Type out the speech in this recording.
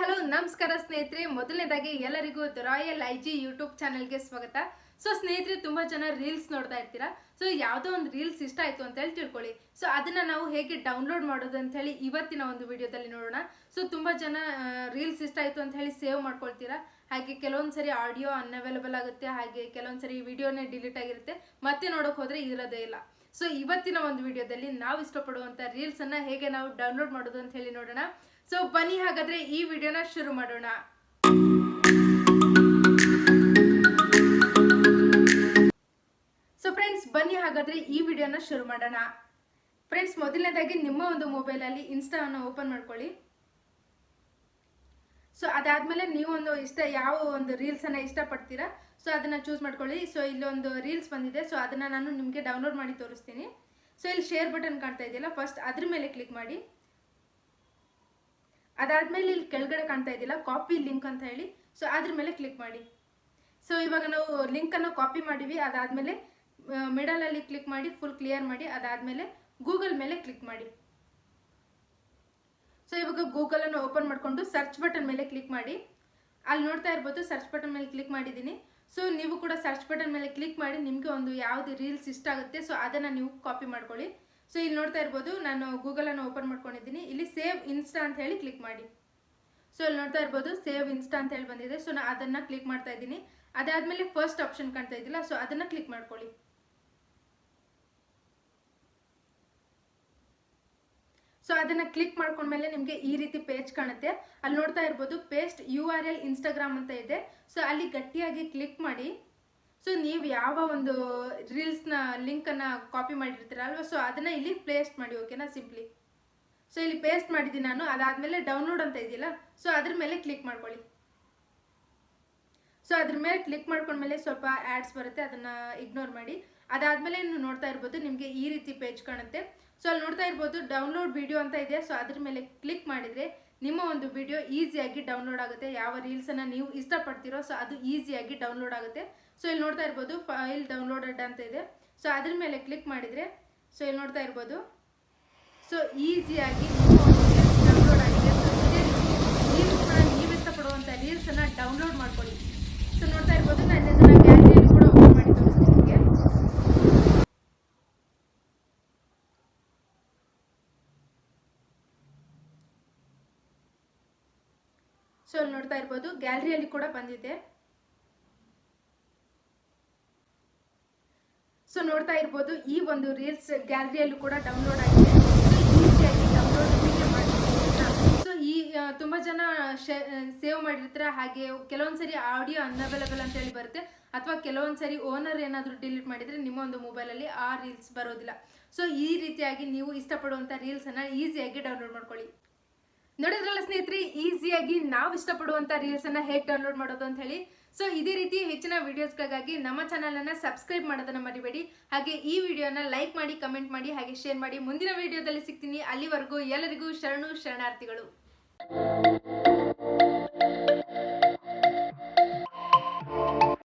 Hello, ನಮಸ್ಕಾರ ಸ್ನೇಹಿತರೆ. ಮೊದಲನೇದಾಗಿ ಎಲ್ಲರಿಗೂ ರಾಯಲ್ ಐ ಜಿ ಯೂಟ್ಯೂಬ್ ಚಾನಲ್ಗೆ ಸ್ವಾಗತ. ಸೊ ಸ್ನೇಹಿತರೆ, ತುಂಬಾ ಜನ ರೀಲ್ಸ್ ನೋಡ್ತಾ ಇರ್ತೀರಾ? ಸೊ ಯಾವುದೋ ಒಂದು ರೀಲ್ಸ್ ಇಷ್ಟ ಆಯಿತು ಅಂತ ಹೇಳಿ ತಿಳ್ಕೊಳ್ಳಿ. ಸೊ ಅದನ್ನ ನಾವು ಹೇಗೆ ಡೌನ್ಲೋಡ್ ಮಾಡೋದು ಅಂತ ಹೇಳಿ ಇವತ್ತಿನ ಒಂದು ವಿಡಿಯೋದಲ್ಲಿ ನೋಡೋಣ. ಸೊ ತುಂಬಾ ಜನ ರೀಲ್ಸ್ ಇಷ್ಟ ಆಯಿತು ಅಂತ ಹೇಳಿ ಸೇವ್ ಮಾಡ್ಕೊಳ್ತೀರಾ? ಹಾಗೆ ಕೆಲವೊಂದು ಸರಿ ಆಡಿಯೋ ಅನ್ಅವೈಲಬಲ್ ಆಗುತ್ತೆ. ಹಾಗೆ ಕೆಲವೊಂದು ಸರಿ ವಿಡಿಯೋನೇ ಡಿಲೀಟ್ ಆಗಿರುತ್ತೆ. ಮತ್ತೆ ನೋಡೋಕೆ ಹೋದರೆ ಇರೋದೇ ಇಲ್ಲ. ಸೊ ಇವತ್ತಿನ ಒಂದು ವಿಡಿಯೋದಲ್ಲಿ ನಾವು ರೀಲ್ಸ್ ಅನ್ನ ಹೇಗೆ ನಾವು ಡೌನ್ಲೋಡ್ ಮಾಡೋದು ಅಂತ ಹೇಳಿ ನೋಡೋಣ. ಸೊ ಬನ್ನಿ ಹಾಗಾದ್ರೆ ಈ ವಿಡಿಯೋನ ಶುರು ಮಾಡೋಣ. ಸೊ ಫ್ರೆಂಡ್ಸ್ ಬನ್ನಿ ಹಾಗಾದ್ರೆ ಈ ವಿಡಿಯೋನ ಶುರು ಮಾಡೋಣ. ಫ್ರೆಂಡ್ಸ್ ಮೊದಲನೇದಾಗಿ ನಿಮ್ಮ ಒಂದು ಮೊಬೈಲಲ್ಲಿ ಇನ್ಸ್ಟಾವನ್ನು ಓಪನ್ ಮಾಡ್ಕೊಳ್ಳಿ. ಸೊ ಅದಾದ್ಮೇಲೆ ನೀವೊಂದು ಇಷ್ಟ ಯಾವ ಒಂದು ರೀಲ್ಸ್ ಅನ್ನ ಇಷ್ಟಪಡ್ತೀರಾ? ಸೊ ಅದನ್ನು ಚೂಸ್ ಮಾಡ್ಕೊಳ್ಳಿ. ಸೊ ಇಲ್ಲಿ ಒಂದು ರೀಲ್ಸ್ ಬಂದಿದೆ. ಸೊ ಅದನ್ನು ನಾನು ನಿಮಗೆ ಡೌನ್ಲೋಡ್ ಮಾಡಿ ತೋರಿಸ್ತೀನಿ. ಸೊ ಇಲ್ಲಿ ಶೇರ್ ಬಟನ್ ಕಾಣ್ತಾ ಇದೆಯಲ್ಲ ಫಸ್ಟ್ ಅದ್ರ ಮೇಲೆ ಕ್ಲಿಕ್ ಮಾಡಿ. ಅದಾದ್ಮೇಲೆ ಇಲ್ಲಿ ಕೆಳಗಡೆ ಕಾಣ್ತಾ ಇದೆಯಲ್ಲ ಕಾಪಿ ಲಿಂಕ್ ಅಂತ ಹೇಳಿ. ಸೊ ಅದ್ರ ಮೇಲೆ ಕ್ಲಿಕ್ ಮಾಡಿ. ಸೊ ಇವಾಗ ನಾವು ಲಿಂಕ್ ಅನ್ನು ಕಾಪಿ ಮಾಡಿವಿ. ಅದಾದ್ಮೇಲೆ ಮಿಡಲ್ ಅಲ್ಲಿ ಕ್ಲಿಕ್ ಮಾಡಿ ಫುಲ್ ಕ್ಲಿಯರ್ ಮಾಡಿ. ಅದಾದ್ಮೇಲೆ ಗೂಗಲ್ ಮೇಲೆ ಕ್ಲಿಕ್ ಮಾಡಿ. ಸೊ ಇವಾಗ ಗೂಗಲ್ ಅನ್ನು ಓಪನ್ ಮಾಡಿಕೊಂಡು ಸರ್ಚ್ ಬಟನ್ ಮೇಲೆ ಕ್ಲಿಕ್ ಮಾಡಿ. ಅಲ್ಲಿ ನೋಡ್ತಾ ಇರ್ಬೋದು ಸರ್ಚ್ ಬಟನ್ ಮೇಲೆ ಕ್ಲಿಕ್ ಮಾಡಿದ್ದೀನಿ. ಸೊ ನೀವು ಕೂಡ ಸರ್ಚ್ ಬಟನ್ ಮೇಲೆ ಕ್ಲಿಕ್ ಮಾಡಿ ನಿಮಗೆ ಒಂದು ಯಾವುದೇ ರೀಲ್ಸ್ ಇಷ್ಟ ಆಗುತ್ತೆ ಸೊ ಅದನ್ನು ನೀವು ಕಾಪಿ ಮಾಡ್ಕೊಳ್ಳಿ. ಸೊ ಇಲ್ಲಿ ನೋಡ್ತಾ ಇರ್ಬೋದು, ನಾನು ಗೂಗಲನ್ನು ಓಪನ್ ಮಾಡ್ಕೊಂಡಿದ್ದೀನಿ. ಇಲ್ಲಿ ಸೇವ್ ಇನ್ಸ್ಟಾ ಅಂತ ಹೇಳಿ ಕ್ಲಿಕ್ ಮಾಡಿ. ಸೊ ಇಲ್ಲಿ ನೋಡ್ತಾ ಇರ್ಬೋದು ಸೇವ್ ಇನ್ಸ್ಟಾ ಅಂತ ಹೇಳಿ ಬಂದಿದೆ. ಸೊ ನಾನು ಅದನ್ನು ಕ್ಲಿಕ್ ಮಾಡ್ತಾ ಇದ್ದೀನಿ. ಅದಾದಮೇಲೆ ಫಸ್ಟ್ ಆಪ್ಷನ್ ಕಾಣ್ತಾ ಇದ್ದಿಲ್ಲ ಸೊ ಅದನ್ನು ಕ್ಲಿಕ್ ಮಾಡ್ಕೊಳ್ಳಿ. ಸೊ ಅದನ್ನ ಕ್ಲಿಕ್ ಮಾಡ್ಕೊಂಡ್ಮೇಲೆ ನಿಮಗೆ ಈ ರೀತಿ ಪೇಜ್ ಕಾಣುತ್ತೆ. ಅಲ್ಲಿ ನೋಡ್ತಾ ಇರ್ಬೋದು paste U R L Instagram ಅಂತ ಇದೆ. ಸೊ ಅಲ್ಲಿ ಗಟ್ಟಿಯಾಗಿ ಕ್ಲಿಕ್ ಮಾಡಿ. ಸೊ ನೀವು ಯಾವ ಒಂದು ರೀಲ್ಸ್ನ ಲಿಂಕನ್ನು ಕಾಪಿ ಮಾಡಿರ್ತೀರ ಅಲ್ವಾ? ಸೊ ಅದನ್ನ ಇಲ್ಲಿ ಪೇಸ್ಟ್ ಮಾಡಿ ಓಕೆನಾ ಸಿಂಪ್ಲಿ ಸೊ ಇಲ್ಲಿ ಪೇಸ್ಟ್ ಮಾಡಿದ್ದೀನಿ ನಾನು. ಅದಾದಮೇಲೆ ಡೌನ್ಲೋಡ್ ಅಂತ ಇದೆಯಲ್ಲ? ಸೊ ಅದ್ರ ಮೇಲೆ ಕ್ಲಿಕ್ ಮಾಡ್ಕೊಳ್ಳಿ. ಸೊ ಅದ್ರ ಮೇಲೆ ಕ್ಲಿಕ್ ಮಾಡ್ಕೊಂಡ್ಮೇಲೆ ಸ್ವಲ್ಪ ಆ್ಯಡ್ಸ್ ಬರುತ್ತೆ. ಅದನ್ನ ಇಗ್ನೋರ್ ಮಾಡಿ. ಅದಾದ್ಮೇಲೆ ನೀವು ನೋಡ್ತಾ ಇರ್ಬೋದು ನಿಮಗೆ ಈ ರೀತಿ ಪೇಜ್ ಕಾಣುತ್ತೆ. ಸೊ ಅಲ್ಲಿ ನೋಡ್ತಾ ಇರ್ಬೋದು ಡೌನ್ಲೋಡ್ ವಿಡಿಯೋ ಅಂತ ಇದೆ. ಸೊ ಅದ್ರ ಮೇಲೆ ಕ್ಲಿಕ್ ಮಾಡಿದ್ರೆ ನಿಮ್ಮ ಒಂದು ವಿಡಿಯೋ ಈಸಿಯಾಗಿ ಡೌನ್ಲೋಡ್ ಆಗುತ್ತೆ. ಯಾವ ರೀಲ್ಸನ್ನು ನೀವು ಇಷ್ಟಪಡ್ತೀರೋ ಸೊ ಅದು ಈಸಿಯಾಗಿ ಡೌನ್ಲೋಡ್ ಆಗುತ್ತೆ. ಸೊ ಇಲ್ಲಿ ನೋಡ್ತಾ ಇರ್ಬೋದು ಫೈಲ್ ಡೌನ್ಲೋಡೆಡ್ ಅಂತ ಇದೆ. ಸೊ ಅದ್ರ ಮೇಲೆ ಕ್ಲಿಕ್ ಮಾಡಿದರೆ ಸೊ ಇಲ್ಲಿ ನೋಡ್ತಾ ಇರ್ಬೋದು. ಸೊ ಈಸಿಯಾಗಿ ಡೌನ್ಲೋಡ್ ಆಗಿದೆ. ಸೊ ಇದೇ ರೀತಿ ನೀವು ಕೂಡ ನೀವು ಇಷ್ಟಪಡುವಂಥ ರೀಲ್ಸನ್ನು ಡೌನ್ಲೋಡ್ ಮಾಡ್ಕೊಳ್ಳಿ. ಸೊ ನೋಡ್ತಾ ಇರ್ಬೋದು, ನಾನು ಇದನ್ನು ಗ್ಯಾಲರಿಯಲ್ಲಿ ಕೂಡ ಓಪನ್ ಮಾಡಿ ತೋರಿಸ್ತೀನಿ ನಿಮಗೆ ಸೊ ಅಲ್ಲಿ ನೋಡ್ತಾ ಇರ್ಬೋದು ಗ್ಯಾಲರಿಯಲ್ಲಿ ಕೂಡ ಬಂದಿದೆ. ಸೊ ನೋಡ್ತಾ ಇರ್ಬೋದು, ಈ ಒಂದು ರೀಲ್ಸ್ ಗ್ಯಾಲರಿಯಲ್ಲೂ ಕೂಡ ಡೌನ್ಲೋಡ್ ಆಗಿದೆ. ಈಸಿಯಾಗಿ ಡೌನ್ಲೋಡ್ ಸೊ ಈ ತುಂಬ ತುಂಬಾ ಜನ ಸೇವ್ ಮಾಡಿರ್ತಾರೆ. ಹಾಗೆ ಕೆಲವೊಂದ್ಸರಿ ಆಡಿಯೋ ಅನ್ಅವೈಲಬಲ್ ಅಂತ ಹೇಳಿ ಬರುತ್ತೆ. ಅಥವಾ ಕೆಲವೊಂದ್ಸರಿ ಓನರ್ ಏನಾದರೂ ಡಿಲೀಟ್ ಮಾಡಿದರೆ ನಿಮ್ಮ ಒಂದು ಮೊಬೈಲಲ್ಲಿ ಆ ರೀಲ್ಸ್ ಬರೋದಿಲ್ಲ. ಸೊ ಈ ರೀತಿಯಾಗಿ ನೀವು ಇಷ್ಟಪಡುವಂಥ ರೀಲ್ಸನ್ನು ಈಸಿಯಾಗಿ ಡೌನ್ಲೋಡ್ ಮಾಡ್ಕೊಳ್ಳಿ. ನೋಡಿದ್ರಲ್ಲ ಸ್ನೇಹಿತರೆ, ಈಸಿಯಾಗಿ ನಾವು ಇಷ್ಟಪಡುವಂತ ರೀಲ್ಸ್ ಅನ್ನ ಹೇಗೆ ಡೌನ್ಲೋಡ್ ಮಾಡೋದು ಅಂತ ಹೇಳಿ. ಸೊ ಇದೇ ರೀತಿ ಹೆಚ್ಚಿನ ವಿಡಿಯೋಸ್ಗಳಿಗಾಗಿ ನಮ್ಮ ಚಾನಲನ್ನು ಸಬ್ಸ್ಕ್ರೈಬ್ ಮಾಡೋದನ್ನ ಮರಿಬೇಡಿ. ಹಾಗೆ ಈ ವಿಡಿಯೋನ ಲೈಕ್ ಮಾಡಿ ಕಮೆಂಟ್ ಮಾಡಿ, ಹಾಗೆ ಶೇರ್ ಮಾಡಿ. ಮುಂದಿನ ವಿಡಿಯೋದಲ್ಲಿ ಸಿಗ್ತೀನಿ. ಅಲ್ಲಿವರೆಗೂ ಎಲ್ಲರಿಗೂ ಶರಣು, ಶರಣಾರ್ಥಿಗಳು.